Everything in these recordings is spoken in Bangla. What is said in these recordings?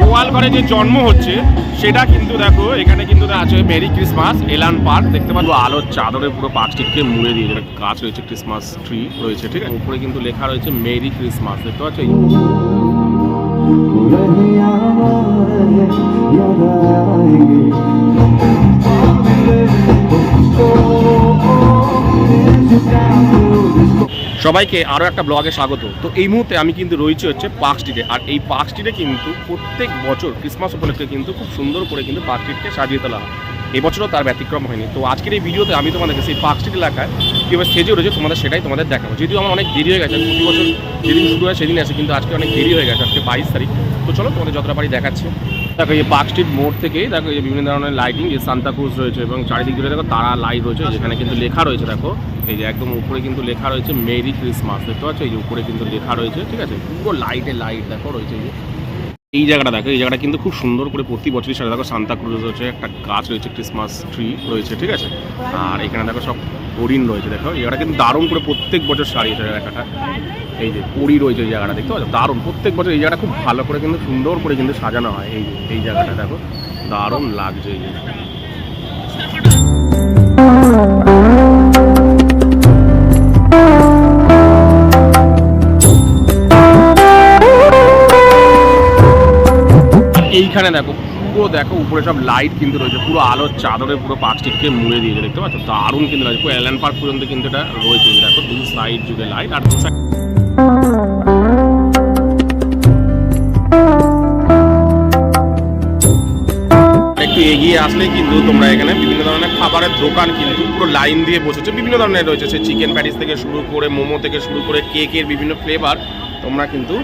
গোয়াল ঘরে যে জন্ম হচ্ছে সেটা কিন্তু দেখো এখানে কিন্তু আছে মেরি ক্রিসমাস এলান পার্ক দেখতে পাচ্ছ? আলোর চাদরে পুরো পার্কটিকে মুড়ে দিয়ে যেটা গাছ রয়েছে ক্রিসমাস ট্রি রয়েছে ঠিক আছে? উপরে কিন্তু লেখা রয়েছে মেরি ক্রিসমাস দেখতে পাচ্ছ? সবাইকে আরও একটা ব্লগে স্বাগত। তো এই মুহূর্তে আমি কিন্তু রয়েছি হচ্ছে পার্ক স্ট্রিটে আর এই পার্ক স্ট্রিটে কিন্তু প্রত্যেক বছর ক্রিসমাস উপলক্ষে কিন্তু খুব সুন্দর করে কিন্তু পার্ক স্ট্রিটকে সাজিয়ে তোলা হয়। এবছরও তার ব্যতিক্রম হয়নি। তো আজকের এই ভিডিওতে আমি তোমাদেরকে সেই পার্ক স্ট্রিট এলাকায় কীভাবে সেজে রয়েছে তোমাদের সেটাই তোমাদের দেখাবো। যদিও আমার অনেক দেরি হয়ে গেছে, প্রতি বছর যেদিন শুরু হয় সেদিন আসে, কিন্তু আজকে অনেক দেরি হয়ে গেছে, আজকে বাইশ তারিখ। তো চলো তোমাদের যতটা পারি দেখাচ্ছি। দেখো এই পার্ক স্ট্রিট মোড় থেকে দেখো এই বিভিন্ন ধরনের লাইটিং যে সান্তাক্রুজ রয়েছে এবং চারিদিক জুড়ে দেখো তারা লাইট রয়েছে, যেখানে কিন্তু লেখা রয়েছে, দেখো। এই যে একদম উপরে কিন্তু লেখা রয়েছে মেরি ক্রিসমাস দেখতে পাচ্ছ? এই যে উপরে কিন্তু লেখা রয়েছে, ঠিক আছে? পুরো লাইটে লাইট দেখো, রয়েছে এই এই জায়গাটা দেখো, এই জায়গাটা কিন্তু খুব সুন্দর করে প্রতি বছরই সাথে দেখো সান্তা ক্রুজ রয়েছে, একটা গাছ রয়েছে ক্রিসমাস ট্রি রয়েছে, ঠিক আছে? আর এখানে দেখো সব হরিণ রয়েছে, দেখো? এই জায়গাটা কিন্তু দারুণ করে প্রত্যেক বছর সারিয়েছে জায়গাটা এই যে পরি রয়েছে এই জায়গাটা, দেখতে পাচ্ছ? দারুণ। প্রত্যেক বছর এই জায়গাটা খুব ভালো করে কিন্তু সুন্দর করে কিন্তু সাজানো হয়, এই এই জায়গাটা, দেখো? দারুণ লাগছে এই এইখানে দেখো, পুরো দেখো উপরে সব লাইট কিন্তু রয়েছে, পুরো আলোর চাদরে পুরো পার্কটিকে মুড়ে দিয়েছে, দেখতে পাচ্ছ? দারুণ কিন্তু লাগছে পুরো এলান পার্ক পর্যন্ত কিন্তু এটা রয়েছে দেখো দু সাইড যুগে লাইট আর দু সাইড একটু এগিয়ে আসলে কিন্তু তোমরা এখানে বিভিন্ন ধরনের খাবারের দোকান কিন্তু পুরো লাইন দিয়ে বসেছে, বিভিন্ন ধরনের রয়েছে সে চিকেন প্যাটিস থেকে শুরু করে, মোমো থেকে শুরু করে কেকের বিভিন্ন ফ্লেভার তোমরা কিন্তু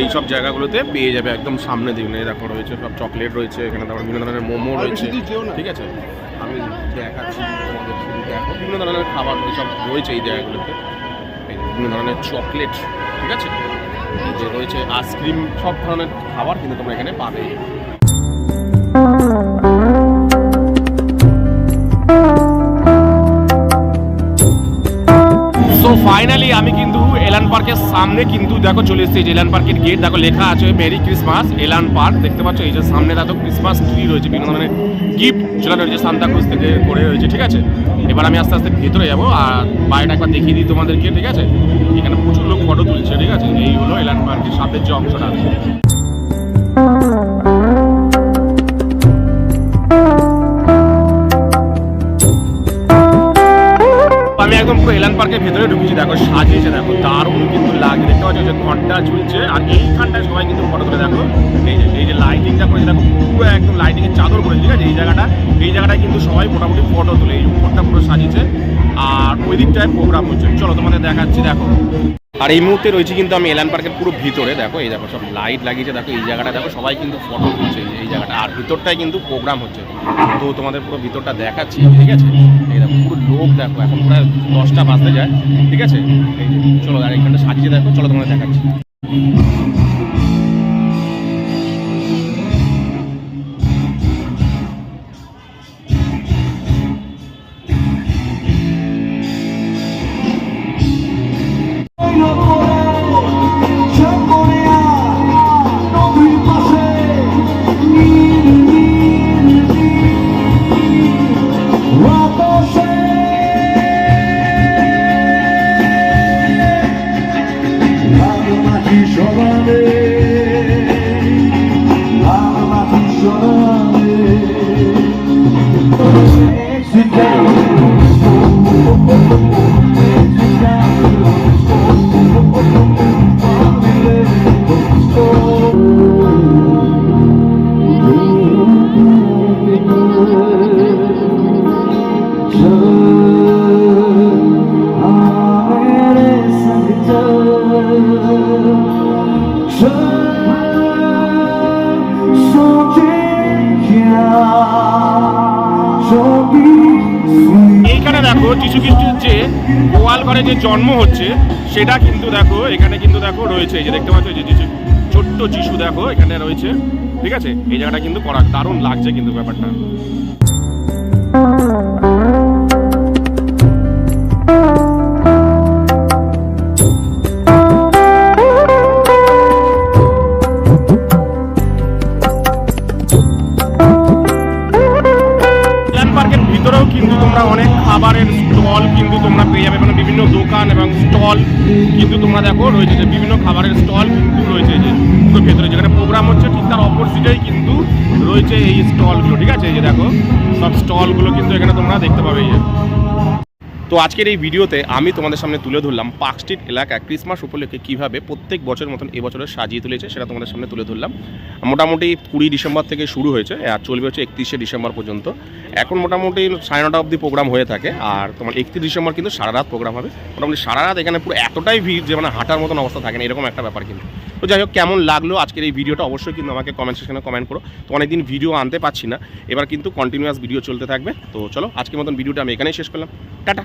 এই সব জায়গাগুলোতে পেয়ে যাবে একদম সামনে দিকে এই দেখো রয়েছে সব চকলেট রয়েছে এখানে তারপর বিভিন্ন ধরনের মোমো রয়েছে। ঠিক আছে? আমি দেখাচ্ছি দেখো বিভিন্ন ধরনের খাবার সব রয়েছে এই জায়গাগুলোতে। বিভিন্ন ধরনের চকলেট ঠিক আছে? যে রয়েছে আইসক্রিম সব ধরনের খাবার কিন্তু তোমরা এখানে পাবে। সো ফাইনালি আমি কিন্তু এলান পার্কের সামনে কিন্তু দেখো চলে এসেছি। যে এলান পার্কের গেট দেখো লেখা আছে মেরি ক্রিসমাস এলান পার্ক দেখতে পাচ্ছ? এই যে সামনে দেখো ক্রিসমাস ট্রি রয়েছে, বিভিন্ন ধরনের গিফট ঝোলানো রয়েছে সান্তাক্রুজ থেকে করে রয়েছে, ঠিক আছে? এবার আমি আস্তে আস্তে ভেতরে যাব আর বাইরেটা একবার দেখিয়ে দিই তোমাদেরকে, ঠিক আছে? এখানে প্রচুর লোক ফটো তুলছে, ঠিক আছে? এই হলো এলান পার্কের সামনের যে অংশটা। আমি ভেতরে ঢুকেছি দেখো, সাজিয়েছে দেখো, দারুণ কিন্তু লাগে, দেখতে পাচ্ছ যে ঘণ্টা ঝুলছে আর এইখানটায় সবাই কিন্তু ফটো তুলে দেখো। এই যে এই যে লাইটিংটা করেছে, দেখো, পুরো একদম লাইটিংয়ের চাদর করেছে, ঠিক আছে? এই জায়গাটা, এই জায়গাটায় কিন্তু সবাই মোটামুটি ফটো তুলে, এই উপরটা পুরো সাজিয়েছে। আর ওই দিকটায় প্রোগ্রাম হচ্ছে। চলো, তোমাদের দেখাচ্ছি, দেখো। আর এই মুহূর্তে রয়েছে কিন্তু আমি এলান পার্কের পুরো ভিতরে, দেখো, এই দেখো, সব লাইট লাগিয়েছে, দেখো, এই জায়গাটা, দেখো, সবাই কিন্তু ফটো তুলছে, এই- জায়গাটা। আর ভিতরটায় কিন্তু প্রোগ্রাম হচ্ছে। তো তোমাদের পুরো ভিতরটা দেখাচ্ছি, ঠিক আছে? এই দেখো লোক দেখো, এখন প্রায় দশটা বাজতে যায়, ঠিক আছে? এই চলো আর এখানটা সাজিয়ে দেখো, চলো তোমাদের দেখাচ্ছি। এইখানে দেখো যিশু খ্রিস্টের যে গোয়াল ঘরে যে জন্ম হচ্ছে, সেটা কিন্তু দেখো, এখানে কিন্তু দেখো রয়েছে, এই যে দেখতে পাচ্ছ যে যিশু, ছোট্ট যিশু দেখো, এখানে রয়েছে, ঠিক আছে? এই জায়গাটা কিন্তু করা দারুণ লাগছে কিন্তু ব্যাপারটা। খাবারের স্টল কিন্তু তোমরা পেয়ে যাবে মানে বিভিন্ন দোকান এবং স্টল কিন্তু তোমরা দেখো রয়েছে যে বিভিন্ন খাবারের স্টল কিন্তু রয়েছে যে পুরো ভেতরে। যেখানে প্রোগ্রাম হচ্ছে, ঠিক তার অপোজিটেই কিন্তু রয়েছে এই স্টলগুলো, ঠিক আছে? এই যে দেখো, সব স্টলগুলো কিন্তু এখানে তোমরা দেখতে পাবে যে। তো আজকের এই ভিডিওতে আমি তোমাদের সামনে তুলে ধরলাম পার্ক স্ট্রিট এলাকায় ক্রিসমাস উপলক্ষে কীভাবে প্রত্যেক বছরের মতন এবছরে সাজিয়ে তুলেছে সেটা তোমাদের সামনে তুলে ধরলাম। মোটামুটি কুড়ি ডিসেম্বর থেকে শুরু হয়েছে, আর চলবে হচ্ছে একত্রিশে ডিসেম্বর পর্যন্ত। এখন মোটামুটি সাড়ে নটা অবধি প্রোগ্রাম হয়ে থাকে, আর তোমার একত্রিশ ডিসেম্বর কিন্তু সারা রাত প্রোগ্রাম হবে। মোটামুটি সারা রাত এখানে পুরো এতটাই ভিড় যে মানে হাঁটার মতন অবস্থা থাকে না, এরকম একটা ব্যাপার কিন্তু। তো যাই হোক, কেমন লাগল আজকের এই ভিডিওটা অবশ্যই কিন্তু আমাকে কমেন্ট সেকশনে কমেন্ট করো। তো অনেকদিন ভিডিও আনতে পারছি না, এবার কিন্তু কন্টিনিউয়াস ভিডিও চলতে থাকবে। তো চলো, আজকের মতন ভিডিওটা আমি এখানেই শেষ করলাম। টাটা।